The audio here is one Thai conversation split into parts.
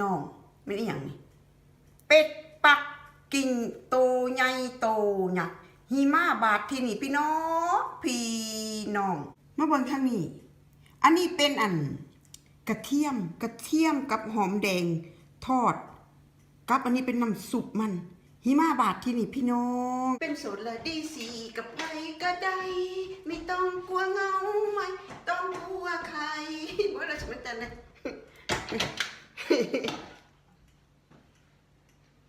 น้องไม่ได้อย่างนี้เป็ดปักกิ่งโตใหญ่โตหยักหิมาบาดที่นี่พี่น้องพี่น้องมาเบิ่งทางนี้ อันนี้เป็นอัน กระเทียมกระเทียมกับหอมแดงทอดกับอันนี้เป็นน้ำซุปมัน หิมาบาทที่นี่พี่น้อง เป็นสูตรละดีสีกับใครก็ได้ ไม่ต้องกลัวเงาไม่ต้องกลัวใครว่าเราจะไม่แต่เลย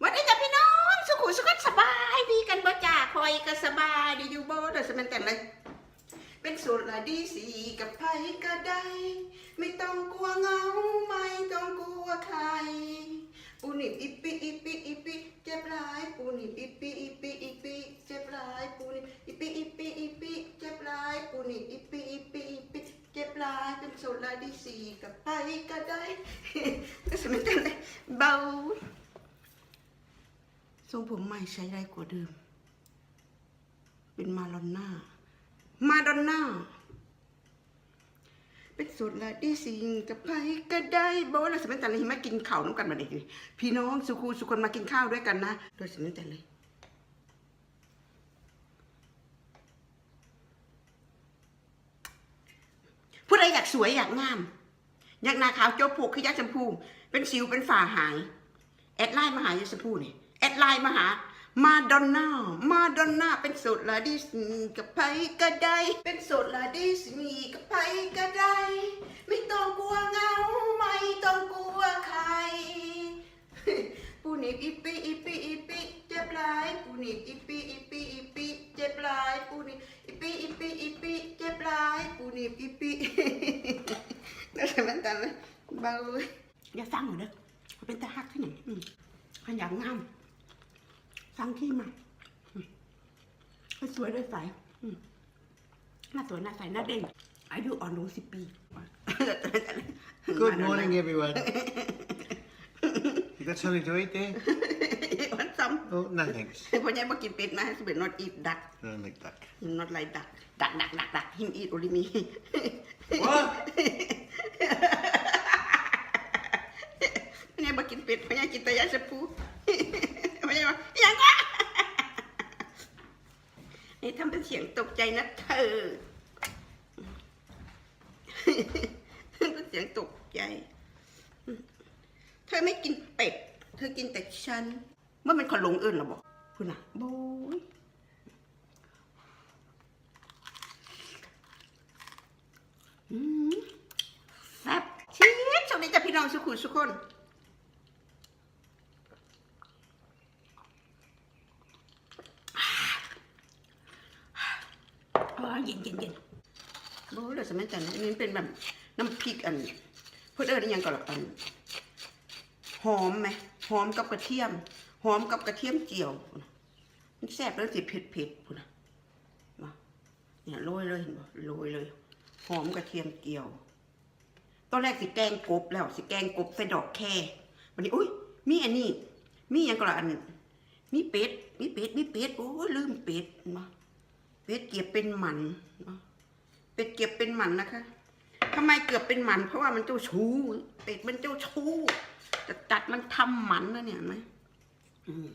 วันนี้จ้ะพี่น้องสุขุสุขสบายดีกันบ่จ่าคอยก็สบายดีอยู่บ่เราจะไม่แต่เลยเป็นสูตรละดีสีกับใครก็ได้ ไม่ต้องกลัวเงาไม่ต้องกลัวใครปูนิบอิปปิอิปปิอิปปิเจ็บหลายปูนิบอิปปิอิปปิอิปปิเจ็บหลายปูนิบอิปปิอิปปิอิปปิเจ็บหลายปูนิบอิปปิอิปปิอิปปิเจ็บหลายเป็นโซลาดีสีกับไปก็ได้ก็สมัยนั้นเลยเบาทรงผมใหม่ใช้ได้กว่าเดิม เป็นมาลอนน่ามาดอนน่าเป็นสุดละดีสิงกับใครก็ได้บอกว่าเราสมัยแต่เลยมากินข้าวน้ำกันมาเลยพี่น้องสุคูสุคนมากินข้าวด้วยกันนะโดยสมัยแต่เลยผู้ใดอยากสวยอยากงาม อยากนาขาวโจ๊กผูกคือยักษ์ชมพู เป็นสิวเป็นฝ่าหาย แอดไลน์มาหายชมพูนี่แอดไลน์มาหา มาดอนน่า มาดอนน่าเป็นสูตรลาดิสนีกับไผก็ได้ เป็นสูตรลาดิสนีกับไผก็ได้ ไม่ต้องกลัวเงา ไม่ต้องกลัวใคร ปูนิบอีปีอีปีอีปีเจ็บหลายปูนิบอีปีอีปีอีปีเจ็บหลายปูนิบอีปีอีปีอีปีเจ็บหลายปูนิบอีปีแล้วแต่มันแต่เลยเบาเลยอย่าสั่งหน่อยเด้อเป็นตาหักที่ไหนอืมขยันงาม สั่งที่มาอืมให้สวยด้วยใสอืมหน้าสวยหน้าใสหน้าเด้งอายุอ่อนลงสิบปี Good morning, everyone. you got something to eat there? วัน ซ้ Oh, no thanks. ำพ่อใหญ่มากินเป็ดนะให้สเบ็ดนอตอีทดัก I don't like duck. not like duck ดักดักดักดัก him eat only me What? พ่อใหญ่มากินเป็ดพ่อใหญ่กินแต่ยาชะพูพ่อใหญ่ว่าอย่างวะ นี่ทำ เสียงตกใจนะเธอเป็นเสียงตกใจ เธอไม่กินเป็ด เธอกินแต่ฉัน เมื่อมันขอลงเอิญหรอบอกพูดนะโบยอืมแซ่บชีสสวัสดีจ้ะพี่น้องสุขุมสุขคน เย็นเย็นเย็นโอ้เดี๋ยวสมัยจันอันนี้เป็นแบบน้ำพริกอันเพื่อเอิญยังก่อนอันหอมไหมหอมกับกระเทียม หอมกับกระเทียมเจียวมันแซ่บแล้วสิเผ็ดเผ็ดพุ่นะมาเนี่ยโรยเลยเห็นบ่โรยเลย หอมกระเทียมเจียว ตอนแรกสิแกงกบแล้วสิแกงกบใส่ดอกแควันนี้อุ้ยมีอันนี้ มีอย่างก่อนละอันมีเป็ดมีเป็ดมีเป็ดโอ้ยลืมเป็ดมา เป็ดเกียบเป็นหมันเนาะเป็ดเกียบเป็นหมันนะคะทำไมเกือบเป็นหมัน เพราะว่ามันเจ้าชู้ เป็ดมันเจ้าชู้แต่จัดมันทำหมันนะเนี่ยไหมอืม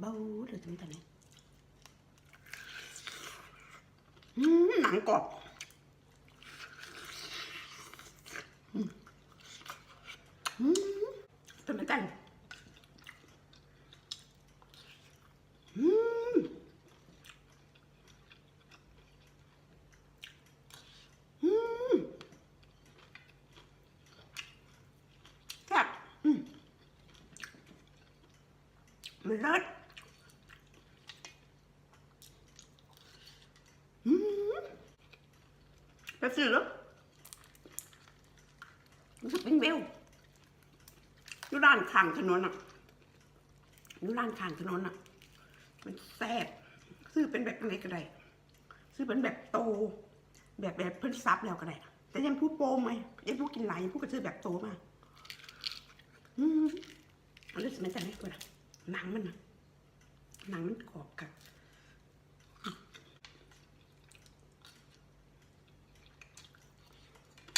เบาเลยตรงนี้ตอนนี้อืมหนังกรอบอืมอืมเป็นเหมือนกันอืม อืมแซ่บอืม มันเลิอืมไปซื้อเหรอรู้สึกเป็นเบลอยู่ด้านข้างถนนอะอยู่ด้านข้างถนนอะ มันแซ่บซื้อเป็นแบบอะไหนก็ได้ซื้อเป็นแบบโต แบบแบบเพิ่นซับแล้วก็ได้แต่ยังพูดโปมไหมยังพูดกินหลายยังพูดกระซื้อแบบโตมาอืมอันนี้สมัยแต่ไหนก็ได้ หนังมันนะหนังมันกรอบกับ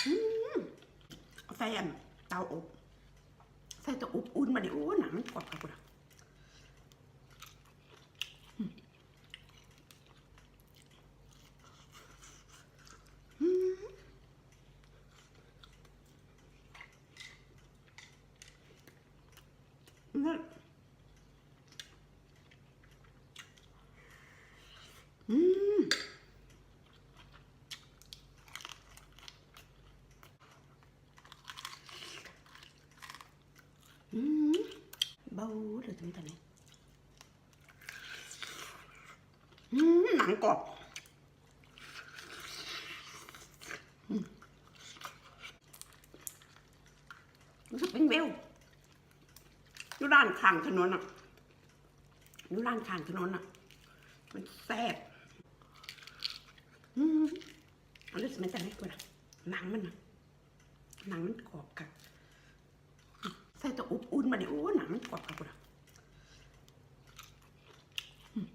อืมเอาใส่อันเตาอบ ใส่ตัวอบอุ่นมาดิโอ้หนังมันกรอบกับกูนะอืมอืม อืม เบาเลยถึงตอนนี้อืมหนังกรอบรู้สึกเป็นเบลอยู่ด้านข้างถนนอะอยู่ด้านข้างถนนอะ มันแซ่บ อืมเอารู้สมันจะไม่กว่าหนังมันนะหนังมันกรอบกันใส่ตัวอบอุ่นมาดิโอ้หนังมันกรอบกับกูนะอืม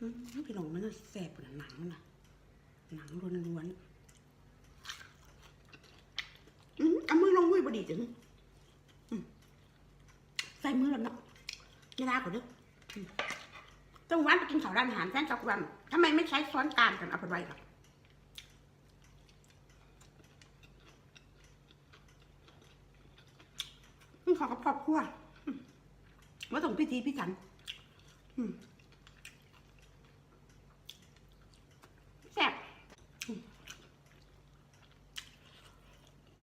อืมพี่น้องมันน่ะแซ่บหนังมันนะหนังล้วนๆอืมเอามือลงมือบ ดีจังใส่มือแล้วเนาะอย่าลาก่อนเด้อต้องวันไปกินข้าวร้านอาหารแฟนกับวันทำไมไม่ใช้ซ้อนกลางกันเอาไปไว้ล่ะนี่ขอกับครอบครัวมว่าต้องพิธีพิถันอืม